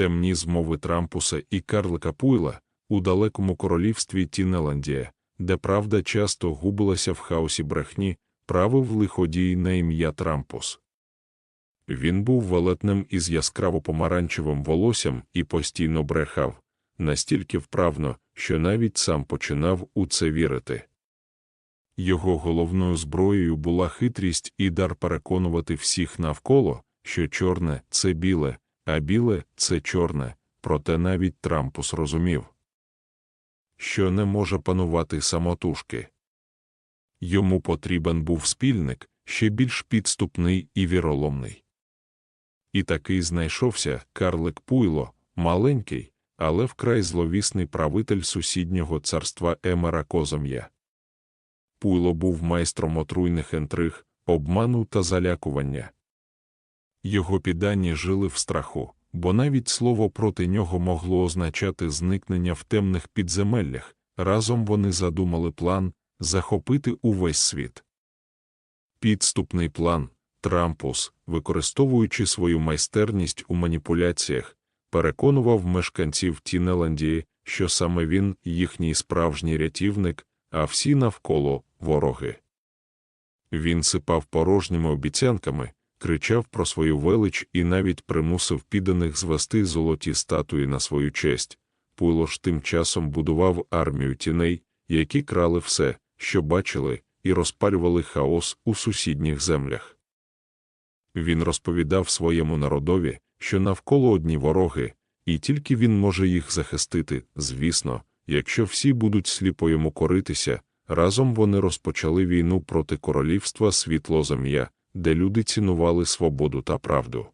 темні змови Трампуса і Карлика Пуйла у далекому королівстві Тінеландія, де правда часто губилася в хаосі брехні, правив лиходій на ім'я Трампус. Він був велетним із яскраво помаранчевим волоссям і постійно брехав, настільки вправно, що навіть сам починав у це вірити. Його головною зброєю була хитрість і дар переконувати всіх навколо, що чорне це біле, а біле це чорне, проте навіть Трампус розумів, що не може панувати самотужки. Йому потрібен був спільник, ще більш підступний і віроломний. І такий знайшовся Карлик Пуйло, маленький, але вкрай зловісний правитель сусіднього царства Емера Козом'я. Пуйло був майстром отруйних інтриг, обману та залякування. Його піддані жили в страху, бо навіть слово проти нього могло означати зникнення в темних підземеллях. Разом вони задумали план захопити увесь світ. Підступний план Трампус, використовуючи свою майстерність у маніпуляціях, переконував мешканців Тінеландії, що саме він їхній справжній рятівник, а всі навколо вороги. Він сипав порожніми обіцянками, кричав про свою велич і навіть примусив підданих звести золоті статуї на свою честь. Пуйло ж тим часом будував армію тіней, які крали все, що бачили, і розпалювали хаос у сусідніх землях. Він розповідав своєму народові, що навколо одні вороги, і тільки він може їх захистити, звісно, якщо всі будуть сліпо йому коритися, разом вони розпочали війну проти королівства світлозем'я, де люди цінували свободу та правду.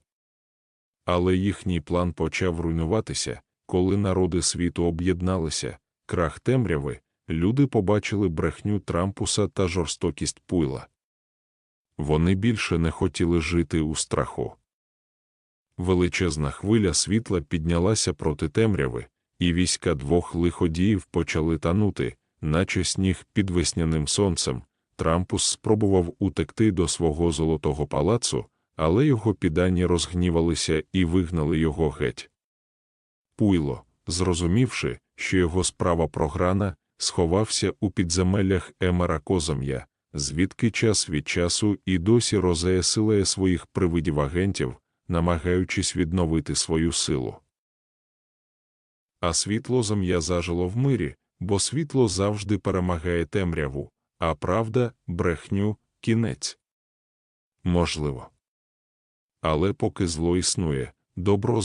Але їхній план почав руйнуватися, коли народи світу об'єдналися, крах темряви, люди побачили брехню Трампуса та жорстокість пуйла. Вони більше не хотіли жити у страху. Величезна хвиля світла піднялася проти темряви, і війська двох лиходіїв почали танути, наче сніг під весняним сонцем. Трампус спробував утекти до свого золотого палацу, але його піддані розгнівалися і вигнали його геть. Пуйло, зрозумівши, що його справа програна, сховався у підземеллях Емера Козам'я, звідки час від часу і досі розеє силає своїх привидів агентів, намагаючись відновити свою силу. А світло зам'я зажило в мирі, бо світло завжди перемагає темряву, а правда, брехню, кінець. Можливо. Але поки зло існує, добро